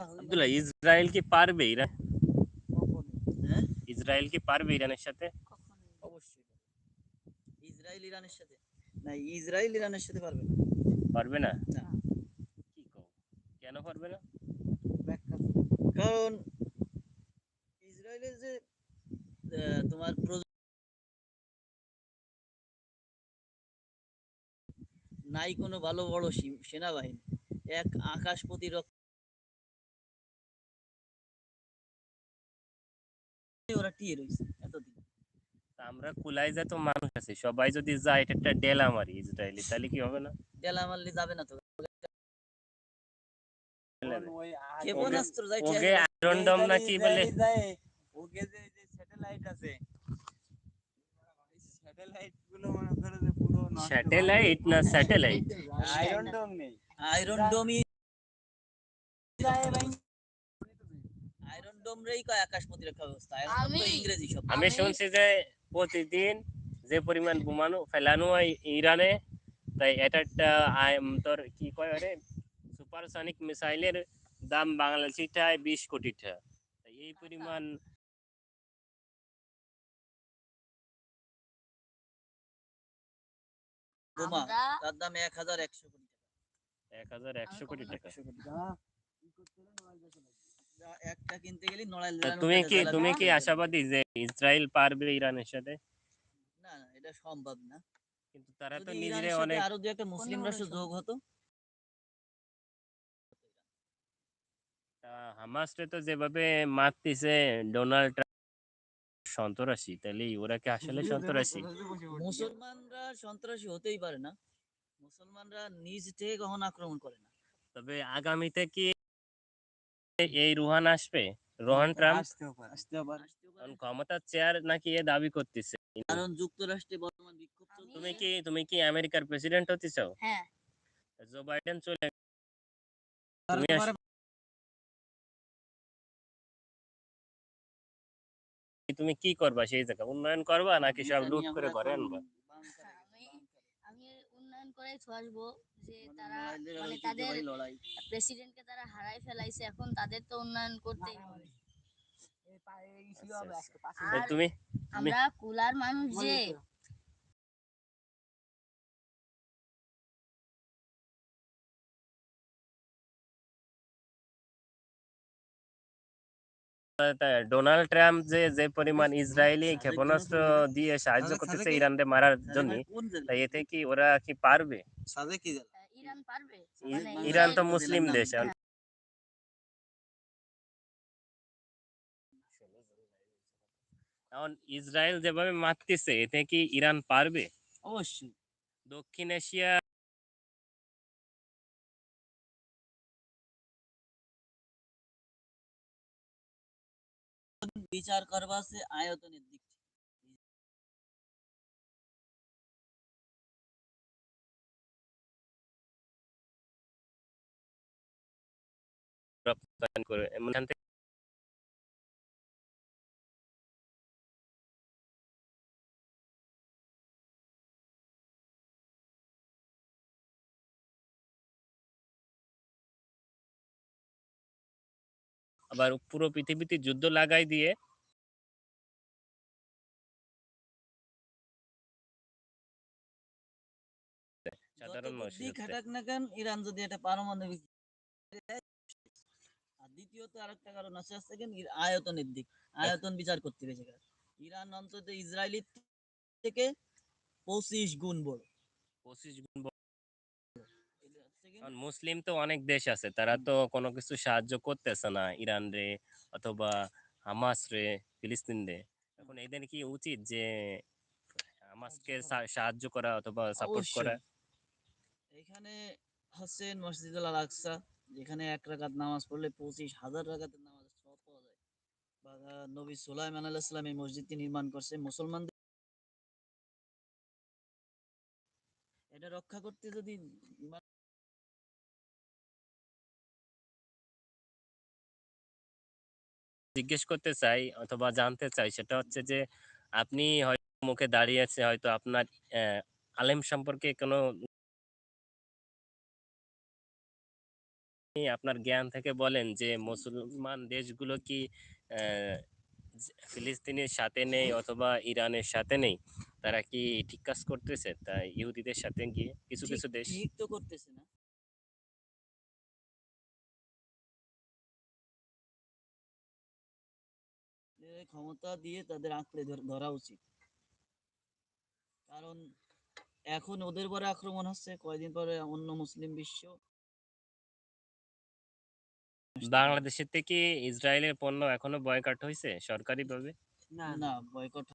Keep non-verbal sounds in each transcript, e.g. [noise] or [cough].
Abdullah Israel কি পারবে Iran? হ্যাঁ? ইসরায়েল কি পারবে ইরানের সাথে? অবশ্যই ইসরায়েল ইরানের সাথে? না ইসরায়েল ইরানের সাথে পারবে না। পারবে না? না। কি কও? কেন পারবে না? কারণ ইসরায়েলের যে তোমার নাই কোনো ভালো বড় সেনাবাহিনী। এক আকাশ প্রতিরক্ষা ওরা টিয়ে রয়েছে এতদিন। আমরা কুলাই যা তো মানুষ আছে সবাই যদি যায় এটা একটা ডেলা মারি ইসরায়েলি তাহলে কি হবে না? ডেলা মারলে যাবে না তো। ওই ক্ষেপণাস্ত্র যাই ওকে আয়রন ডম না কি বলে? ওকে যে যে স্যাটেলাইট আছে স্যাটেলাইটগুলো মনে করে যে পুরো স্যাটেলাইট না স্যাটেলাইট? আয়রন ডোম নেই। আয়রন ডোমই আয়রন ডোম রেই কয় আকাশ প্রতিরক্ষা ব্যবস্থা তো ইংরেজি শব্দ আমি শুনছি যে প্রতিদিন যে পরিমাণ বোমানো ফেলানো হয় ইরানে তাই এটা একটা তোর কি কয় আরে সুপারসনিক মিসাইলের দাম বাংলাদেশি টায় বিশ কোটি টাকা। এই পরিমাণ বোমা তার দাম এক হাজার একশো কোটি টাকা। এক হাজার একশো কোটি টাকা। একশো কোটি টাকা। যা একটা কিনতে গেলে নড়াইল তুমি কি তুমি কি আশাবাদী যে ইসরায়েল পারবে ইরানের সাথে? না না এটা সম্ভব না। কিন্তু তারা তো নিজেরা অনেক আরও দু একটা মুসলিম রাষ্ট্র যোগ হতো। হামাসরে তো যেভাবে মারতেছে ডোনাল্ড ট্রাম্প সন্ত্রাসী তাহলে ওরা কি আসলে সন্ত্রাসী? মুসলমানরা সন্ত্রাসী হতেই পারে না। মুসলমানরা নিজ থেকে কখনো আক্রমণ করে না। তবে আগামীতে কি এই রুহান আসবে? রোহান ট্রাম্প? আসতেও পারে। পারে। কারণ ক্ষমতার চেয়ার নাকি এ দাবি করতেছে। কারণ যুক্তরাষ্ট্রে বর্তমান বিক্ষোভ তুমি কি তুমি কি আমেরিকার প্রেসিডেন্ট হতে চাও? হ্যাঁ। জো বাইডেন চলে তুমি তুমি কি করবা সেই জায়গা উন্নয়ন করবা নাকি সব লুট করে ঘরে আনবা বাংকারে, আমি- বাংকারে। আমি উন্নয়ন করে আসব যে মানে তারা মানে তাদের প্রেসিডেন্টকে তারা হারাই ফেলাইছে এখন তাদের তো উন্নয়ন করতেই হবে। তুমি? আমরা কুলার মানুষ যে ডোনাল্ড ট্রাম্প যে যে পরিমাণ ইসরায়েলি ক্ষেপণাস্ত্র দিয়ে সাহায্য করতেছে ইরানকে মারার জন্য এতে কি ওরা কি পারবে? ইরান মানে ইরান তো মুসলিম দেশ এখন এখন ইসরায়েল যেভাবে মারতেছে এতে কি ইরান পারবে? অবশ্যই। দক্ষিণ এশিয়া বিচার করবা আছে আয়তনের দিক আবার পুরো পৃথিবীতে যুদ্ধ লাগাই দিয়ে না কেন ইরান যদি এটা পারমাণবিক আর দ্বিতীয়ত আরেকটা কারণ আছে আছে কেন? আয়তনের দিক। আয়তন বিচার করতে হবে সেখানে ইরান অন্তত ইসরায়েলি থেকে পঁচিশ গুণ বড়। পঁচিশ গুণ বড়। মুসলিম তো অনেক দেশ আছে তারা তো কোনো কিছু সাহায্য করতেছে না ইরান রে অথবা হামাস রে ফিলিস্তিন রে। এখন এদের কি উচিত যে হামাসকে সাহায্য করা? অথবা সাপোর্ট করা? এখানে হচ্ছে মসজিদুল আল আকসা যেখানে এক রাকাত নামাজ পড়লে পঁচিশ হাজার রাকাতের নামাজ সব পাওয়া যায়। বা নবী সুলাইমান আলাহ ইসলাম এই মসজিদটি নির্মাণ করছে মুসলমানদের। এটা রক্ষা করতে যদি জিজ্ঞেস করতে চাই অথবা জানতে চাই, সেটা হচ্ছে যে আপনি হয়তো মুখে দাঁড়িয়ে আছে, হয়তো আপনার আলেম সম্পর্কে কোনো আপনার জ্ঞান থেকে বলেন যে মুসলমান দেশগুলো কি ফিলিস্তিনের সাথে নেই অথবা ইরানের সাথে নেই? তারা কি ঠিক কাজ করতেছে? তা ইহুদিদের সাথে গিয়ে কিছু কিছু দেশ? ঠিক তো করতেছে না। ক্ষমতা দিয়ে তাদের আঁকড়ে ধরা উচিত। কারণ এখন ওদের পরে আক্রমণ হচ্ছে কয়দিন পরে অন্য মুসলিম বিশ্ব বাংলাদেশের থেকে ইসরায়েলের পণ্য এখনও বয়কট হয়েছে সরকারিভাবে? না না। বয়কট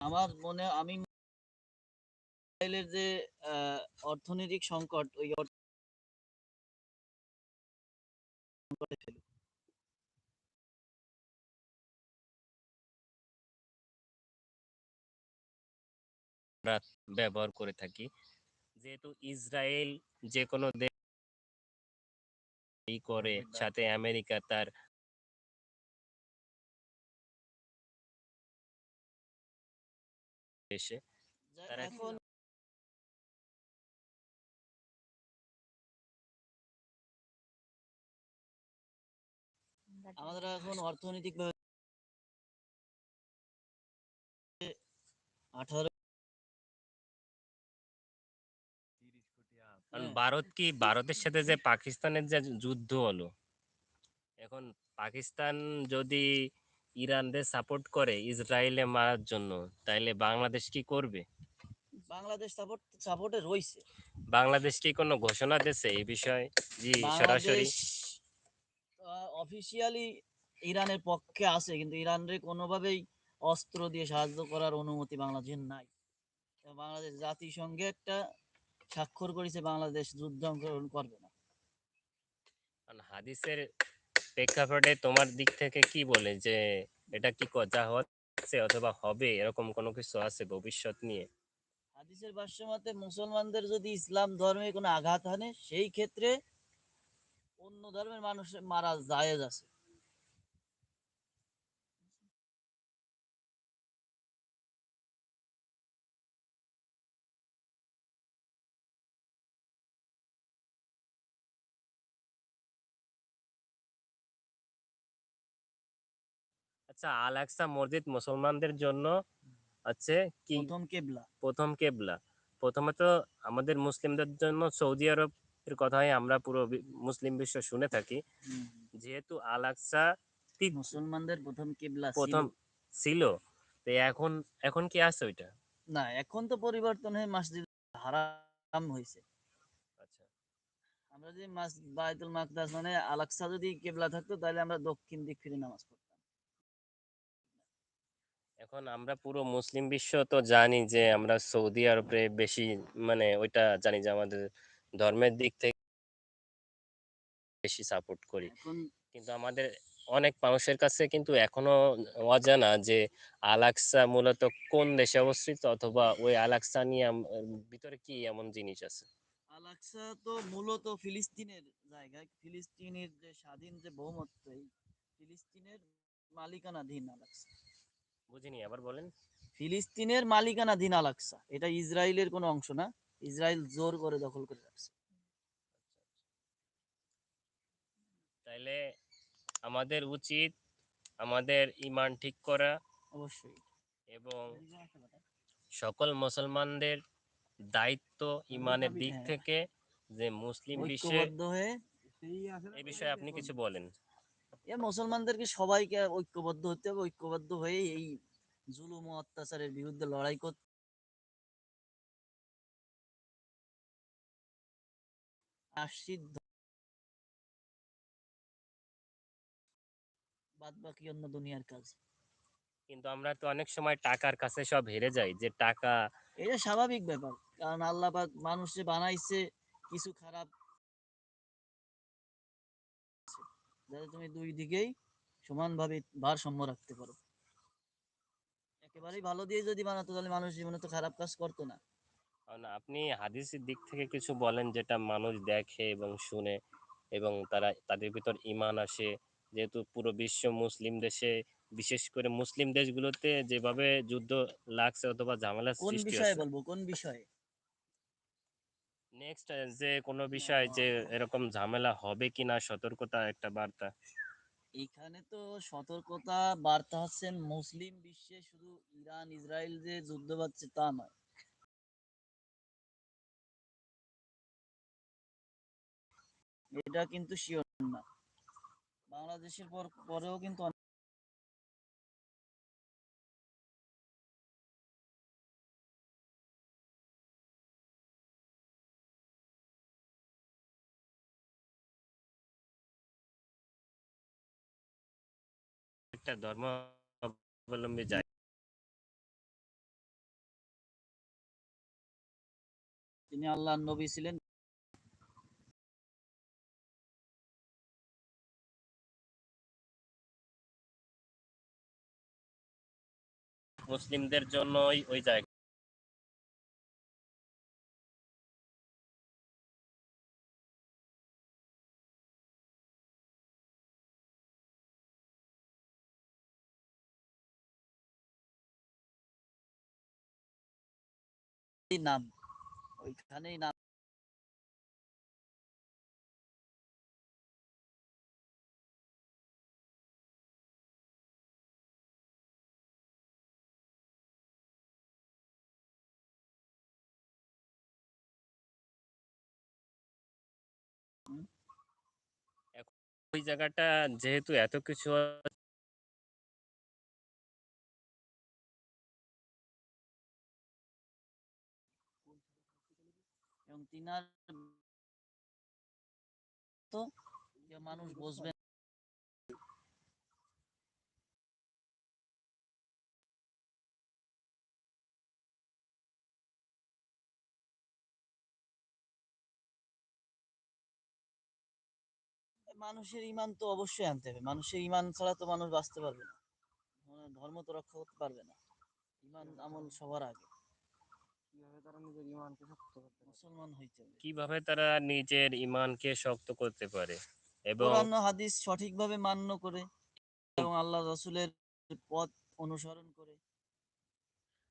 আমার মনে আমি ইসরায়েলের যে অর্থনৈতিক সংকট ওই। ব্যবহার করে থাকি। যেহেতু ইসরায়েল যে কোনো দেশ করে সাথে আমেরিকা তার দেশে তারা আমাদের এখন অর্থনৈতিক ভাবে [unintelligible] আঠারো কারণ হ্যাঁ। ভারত কি ভারতের সাথে যে পাকিস্তানের যে যুদ্ধ হলো এখন পাকিস্তান যদি ইরানদের সাপোর্ট করে ইসরায়েলে মারার জন্য তাইলে বাংলাদেশ কি করবে? বাংলাদেশ সাপোর্ট সাপোর্টে রইছে। বাংলাদেশ কি কোনো ঘোষণা দিয়েছে এই বিষয়ে? জি সরাসরি। অফিসিয়ালি ইরানের পক্ষে আছে কিন্তু ইরানের কোনোভাবেই অস্ত্র দিয়ে সাহায্য করার অনুমতি বাংলাদেশের নাই। বাংলাদেশ জাতিসংঘে একটা স্বাক্ষর করেছে বাংলাদেশ যুদ্ধ অংশগ্রহণ করবে না। হাদিসের প্রেক্ষাপটে তোমার দিক থেকে কি বলে যে এটা কি ক- যা হচ্ছে অথবা হবে এরকম কোনো কিছু আছে ভবিষ্যৎ নিয়ে? হাদিসের ভাষ্য মতে মুসলমানদের যদি ইসলাম ধর্মে কোনো আঘাত হানে সেই ক্ষেত্রে অন্য ধর্মের মানুষ মারা জায়েজ আছে। আচ্ছা আল আকসা মসজিদ মুসলমানদের জন্য হচ্ছে কি? প্রথম কেবলা। প্রথম কেবলা। প্রথমত আমাদের মুসলিমদের জন্য সৌদি আরব এর কথাই আমরা পুরো মুসলিম বিশ্ব শুনে থাকি। যেহেতু আল আকসা তি- মুসলমানদের প্রথম কেবলা প্রথম ছিল তো এখন এখন কি আছে ওইটা? না এখন তো পরিবর্তন হয়ে মসজিদ হারাম হয়েছে আচ্ছা। আমরা যদি মাস বায়তুল মাকদাস মানে আলাকসা যদি কেবলা থাকতো তাহলে আমরা দক্ষিণ দিক ফিরে নামাজ পড়তাম। এখন আমরা পুরো মুসলিম বিশ্ব তো জানি যে আমরা সৌদি আরবে বেশি মানে ওইটা জানি যে আমাদের ধর্মের দিক থেকে বেশি সাপোর্ট করি। কিন্তু আমাদের অনেক মানুষের কাছে কিন্তু এখনও অজানা যে আলাক্সা মূলত কোন দেশে অবস্থিত অথবা ওই আলাক্সা নিয়ে ভিতরে কি এমন জিনিস আছে? আলাকসা তো মূলত ফিলিস্তিনের জায়গা। ফিলিস্তিনের যে স্বাধীন যে বহুমত্ব ফিলিস্তিনের মালিকানাধীন আলাকসা বুঝিনি আবার বলেন। ফিলিস্তিনের মালিকানাধীন আলাকসা এটা ইসরায়েলের কোনো অংশ না ইসরায়েল জোর করে দখল করে রাখছে। তাইলে আমাদের উচিত আমাদের ইমান ঠিক করা অবশ্যই। এবং সকল মুসলমানদের দায়িত্ব ইমানের দিক। থেকে যে মুসলিম বিশ্বে এই বিষয়ে আপনি কিছু বলেন। এ মুসলমানদেরকে সবাইকে ঐক্যবদ্ধ হতে হবে। ঐক্যবদ্ধ হয়ে এই জুলুম ও অত্যাচারের বিরুদ্ধে লড়াই করতে বাদ বাকি অন্য দুনিয়ার কাজ। কিন্তু আমরা তো অনেক সময় টাকার কাছে সব হেরে যাই যে টাকা এটা স্বাভাবিক ব্যাপার। কারণ আল্লাহ পাক মানুষে বানাইছে কিছু খারাপ যাতে তুমি দুই দিকেই সমানভাবে ভারসাম্য রাখতে পারো। একেবারেই ভালো দিয়ে যদি বানাতো তাহলে মানুষ জীবনে তো খারাপ কাজ করতো না। আপনি হাদিসের দিক থেকে কিছু বলেন যেটা মানুষ দেখে এবং শুনে এবং তারা তাদের ভিতর ইমান আসে। যেহেতু পুরো বিশ্ব মুসলিম দেশে বিশেষ করে মুসলিম দেশগুলোতে যেভাবে যুদ্ধ লাগছে অথবা ঝামেলা কোন বিষয়ে বলব? কোন বিষয়ে? নেক্সট যে কোনো বিষয় যে এরকম ঝামেলা হবে কিনা সতর্কতা একটা বার্তা। এখানে তো সতর্কতা বার্তা হচ্ছে মুসলিম বিশ্বে শুধু ইরান ইসরায়েল যে যুদ্ধ পাচ্ছে তা নয়। এটা কিন্তু শিওর না। বাংলাদেশের পর পরেও কিন্তু একটা ধর্ম অবলম্বী যায় তিনি আল্লাহ নবী ছিলেন। মুসলিমদের জন্যই ওই ওই জায়গা নাম ওইখানেই নাম। ওই জায়গাটা যেহেতু এত কিছু তো মানুষ বসবে মানুষের ইমান তো অবশ্যই আনতে হবে। মানুষের ইমান ছাড়া তো মানুষ বাঁচতে পারবে না। ধর্ম তো রক্ষা করতে পারবে না। ইমান আমল সবার আগে। কীভাবে তারা নিজের ইমানকে শক্ত করতে পারে? মুসলমান হইতে হবে। কীভাবে তারা নিজের ইমানকে শক্ত করতে পারে? এবং ও হাদিস সঠিকভাবে মান্য করে এবং আল্লাহ রসুলের পথ অনুসরণ করে।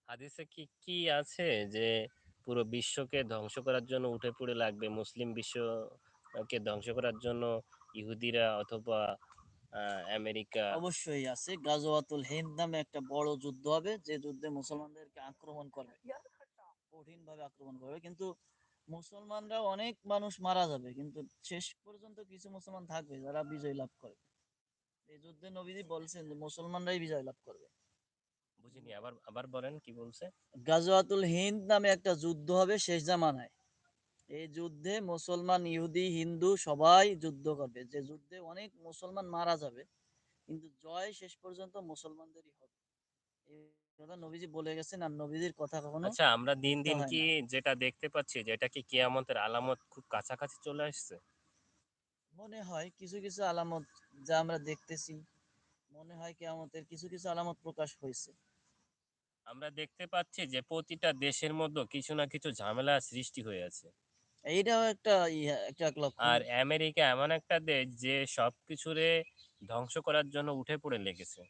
হাদিসে কি কি আছে যে পুরো বিশ্বকে ধ্বংস করার জন্য উঠে পড়ে লাগবে? মুসলিম বিশ্বকে ধ্বংস করার জন্য ইহুদিরা অথবা আহ, আমেরিকা অবশ্যই আছে। গাজওয়াতুল হিন্দ নামে একটা বড় যুদ্ধ হবে। যে যুদ্ধে মুসলমানদেরকে আক্রমণ করবে কঠিন ভাবে আক্রমণ করবে। কিন্তু মুসলমানরা অনেক মানুষ মারা যাবে কিন্তু শেষ পর্যন্ত কিছু মুসলমান থাকবে যারা বিজয় লাভ করবে এই যুদ্ধে নবীজি বলছেন যে মুসলমানরাই বিজয় লাভ করবে। বুঝিনি আবার আবার বলেন কি বলছে? গাজওয়াতুল হিন্দ নামে একটা যুদ্ধ হবে শেষ জামানায়। এই যুদ্ধে মুসলমান ইহুদি হিন্দু সবাই যুদ্ধ করবে। যে যুদ্ধে অনেক মুসলমান মারা যাবে কিন্তু জয় শেষ পর্যন্ত মুসলমানদেরই হবে। নবীজি বলে গেছেন আর নবীজির কথা কখনো আচ্ছা আমরা দিন দিন কি যেটা দেখতে পাচ্ছি যেটা কি কিয়ামতের আলামত খুব কাছাকাছি চলে আসছে? মনে হয় কিছু কিছু আলামত যা আমরা দেখতেছি মনে হয় কেয়ামতের কিছু কিছু আলামত প্রকাশ হয়েছে। আমরা দেখতে পাচ্ছি যে প্রতিটা দেশের মধ্যে কিছু না কিছু ঝামেলা সৃষ্টি হয়ে আছে। এইটাও একটা একটা লক্ষণ। আর আমেরিকা এমন একটা দেশ যে সবকিছুরে ধ্বংস করার জন্য উঠে পড়ে লেগেছে।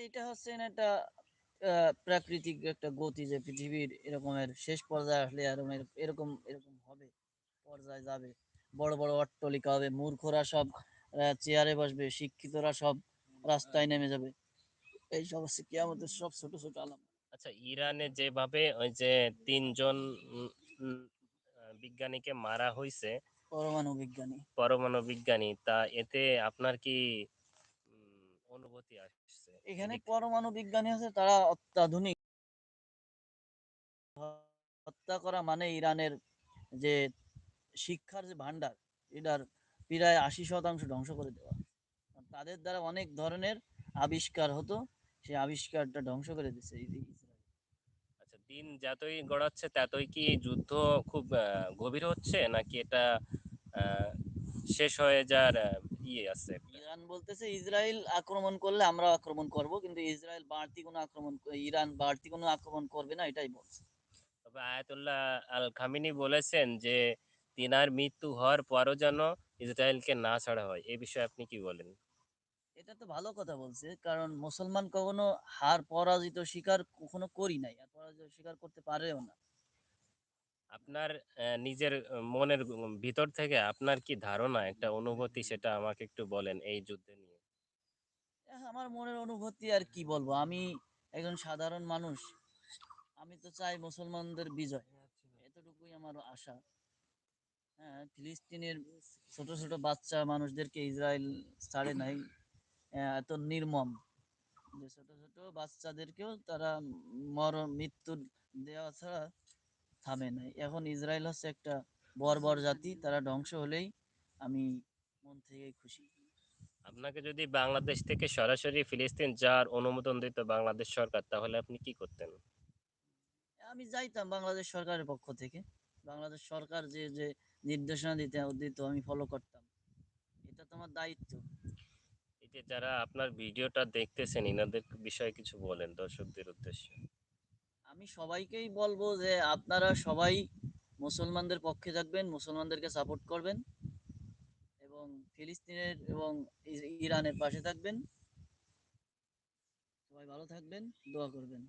এটা হচ্ছে একটা প্রাকৃতিক একটা গতি যে পৃথিবীর এরকমের শেষ পর্যায়ে আসলে এরকম এরকম এরকম হবে পর্যায়ে যাবে। বড় বড় অট্টলিকা হবে মূর্খরা সব চেয়ারে বসবে শিক্ষিতরা সব রাস্তায় নেমে যাবে। এই সব হচ্ছে কিয়ামতের সব ছোট ছোট আলাম আচ্ছা ইরানে যেভাবে ওই যে তিনজন বিজ্ঞানীকে মারা হয়েছে পরমাণু বিজ্ঞানী। পরমাণু বিজ্ঞানী তা এতে আপনার কি অনুভূতি আসছে এখানে পরমাণু বিজ্ঞানী আছে তারা অত্যাধুনিক। হত্যা করা মানে ইরানের যে শিক্ষার যে ভান্ডার এটার প্রায় আশি শতাংশ ধ্বংস করে দেওয়া। তাদের দ্বারা অনেক ধরনের আবিষ্কার হতো সেই আবিষ্কারটা ধ্বংস করে দিচ্ছে। আচ্ছা দিন যতই গড়াচ্ছে ততই কি যুদ্ধ খুব গভীর হচ্ছে? নাকি এটা আহ, শেষ হয়ে যাওয়ার ইয়ে আছে ইরান বলতেছে ইসরায়েল আক্রমণ করলে আমরা আক্রমণ করব কিন্তু ইসরায়েল বাড়তি কোনো আক্রমণ ইরান বাড়তি কোনো আক্রমণ করবে না এটাই বলছে। তবে আয়াতুল্লাহ আল খামিনি বলেছেন যে তিনার মৃত্যু হওয়ার পরও যেন ইসরায়েলকে না ছাড়া হয় এই বিষয়ে আপনি কি বলেন? এটা তো ভালো কথা বলছে কারণ মুসলমান কখনো হার পরাজিত স্বীকার কখনো করি নাই আর পরাজিত স্বীকার করতে পারেও না। আপনার নিজের মনের ভিতর থেকে আপনার কি ধারণা, একটা অনুভূতি সেটা আমাকে একটু বলেন এই যুদ্ধে নিয়ে? আমার মনের অনুভূতি আর কি বলব? আমি একজন সাধারণ মানুষ। আমি তো চাই মুসলমানদের বিজয়। এতটুকুই আমার আশা। হ্যাঁ ফিলিস্তিনের ছোট ছোট বাচ্চা মানুষদেরকে ইসরায়েল ছাড়ে নাই। এত নির্মম। যে ছোট ছোট বাচ্চাদেরকেও তারা মর, মৃত্যু দেওয়া ছাড়া থামে নাই। এখন ইসরায়েল হচ্ছে একটা বর্বর জাতি তারা ধ্বংস হলেই আমি মন থেকে খুশি। আপনাকে যদি বাংলাদেশ থেকে সরাসরি ফিলিস্তিন যাওয়ার অনুমোদন দিত বাংলাদেশ সরকার তাহলে আপনি কি করতেন? আমি যাইতাম বাংলাদেশ সরকারের পক্ষ থেকে। বাংলাদেশ সরকার যে যে নির্দেশনা দিতে দিত আমি ফলো করতাম। এটা তো আমার দায়িত্ব। এই যে যারা আপনার ভিডিওটা দেখতেছেন এনাদের বিষয়ে কিছু বলেন দর্শকদের উদ্দেশ্যে। আমি সবাইকেই বলব যে আপনারা সবাই মুসলমানদের পক্ষে থাকবেন মুসলমানদেরকে সাপোর্ট করবেন এবং ফিলিস্তিনের এবং ইরানের পাশে থাকবেন। সবাই ভালো থাকবেন দোয়া করবেন।